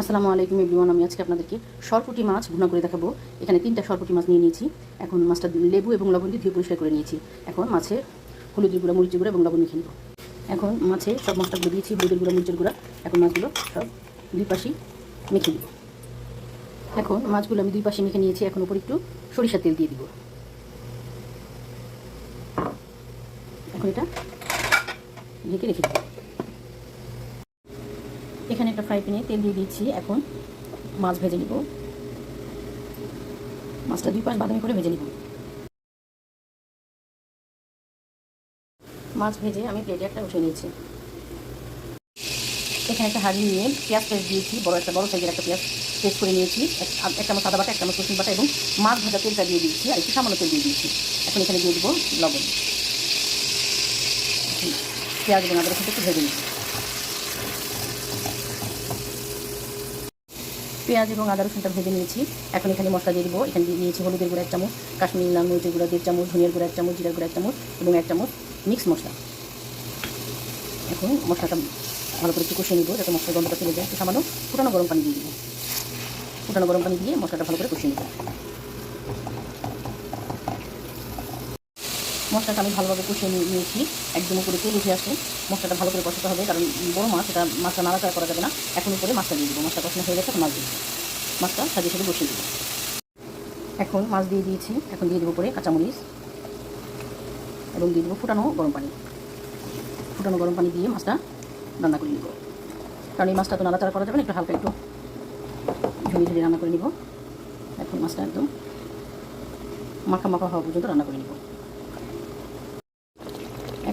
আসসালামু আলাইকুম এভরিওয়ান, আমি আজকে আপনাদেরকে সরপুটি মাছ ভুনা করে দেখাবো। এখানে তিনটা সরপুটি মাছ নিয়ে নিয়েছি। এখন মাছটা লেবু এবং লবণ দিয়ে ধুয়ে পরিষ্কার করে নিয়েছি। এখন মাছে হলুদের গুঁড়া, মরিচের গুঁড়া এবং লবণ মেখে নিব। এখন মাছে সব মশলাগুলো দিয়েছি, হলুদের গুঁড়া, মরিচের গুঁড়া। এখন মাছগুলো সব দুই পাশেই মেখে নিব। এখন মাছগুলো আমি দুই পাশে মেখে নিয়েছি। এখন উপর একটু সরিষার তেল দিয়ে দিব। এখন এটা ঢেকে রেখে দিব। এখানে একটা ফ্রাই প্যানে তেল দিয়ে দিচ্ছি, এখন মাছ ভেজে নিব। মাছটা দুই পাশ বাদামি করে ভেজে নিব। মাছ ভেজে আমি প্লেটে একটা উঠে নিয়েছি এখানে একটা হাড়ি নিয়ে পেঁয়াজ পেস্ট দিয়েছি, বড় একটা, বড় সাইজের একটা পেঁয়াজ পেস্ট করে নিয়েছি। এক- চামচ আদা বাটা, এক চামচ বাটা এবং মাছ ভাজা তেলটা দিয়ে দিয়েছি আর একটু সামান্য তেল দিয়ে দিয়েছি। এখন এখানে দিয়ে দেবো লবণ। পেঁয়াজ এবং আদা রসুনটা একটু ভেজে নিচ্ছি। পেঁয়াজ এবং আদা রসুনটা ভেজে নিয়েছি। এখন এখানে মশলা দিয়ে দিব। এখানে দিয়ে নিয়েছি হলুদের গুঁড়ো এক চামচ, কাশ্মীর লাল মরিচের গুঁড়ো, দেড় চামচ, ধনিয়ার গুঁড়ো এক চামচ, জিরার গুঁড়ো এক চামচ এবং এক চামচ মিক্স মশলা। এখন মশলাটা ভালো করে একটু কষিয়ে নিব যাতে মশলার গন্ধটা চলে যায়। একটু সামান্য ফুটানো গরম পানি দিয়ে দিব। ফুটানো গরম পানি দিয়ে মশলাটা ভালো করে কষিয়ে নিব। মশলাটা আমি ভালোভাবে কষিয়ে নিয়ে- নিয়েছি। একদম উপরে তেল উঠে আসে মশলাটা ভালো করে কষাতে হবে, কারণ বড় মাছ, এটা মাছটা নাড়াচাড়া করা যাবে না। এখন উপরে মাছটা দিয়ে দেবো। মাছটা কষানো হয়ে গেছে মাছ দিয়ে মাছটা সাজিয়ে সাজিয়ে বসিয়ে দেবো। এখন মাছ দিয়ে দিয়েছি। এখন দিয়ে দেবো উপরে কাঁচামরিচ এবং দিয়ে দেবো ফুটানো গরম পানি। ফুটানো গরম পানি দিয়ে মাছটা রান্না করে নিব। কারণ এই মাছটা তো নাড়াচাড়া করা যাবে না, একটু হালকা একটু ঝুড়ি ঝুড়ি রান্না করে নিব। এখন মাছটা একদম মাখা মাখা হওয়া পর্যন্ত রান্না করে নিব।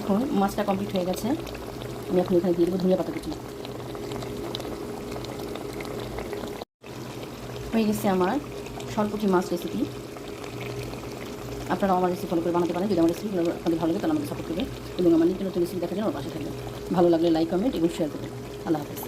এখন মাছটা কমপ্লিট হয়ে গেছে। আমি এখন এখানে দিয়ে দেবো ধনিয়া পাতা কুচি। হয়ে গেছে আমার সরপুটি মাছ রেসিপি আপনারা আমার রেসিপি ফলো করে বানাতে পারেন। যদি আমার রেসিপি আপনাদের ভালো লাগে, তাহলে আমাকে সাপোর্ট করবে এবং আমার নিত্য নতুন রেসিপি দেখার জন্য আমার পাশে থাকবেন। ভালো লাগলে লাইক কমেন্ট এবং শেয়ার করবেন। আল্লাহ হাফেজ।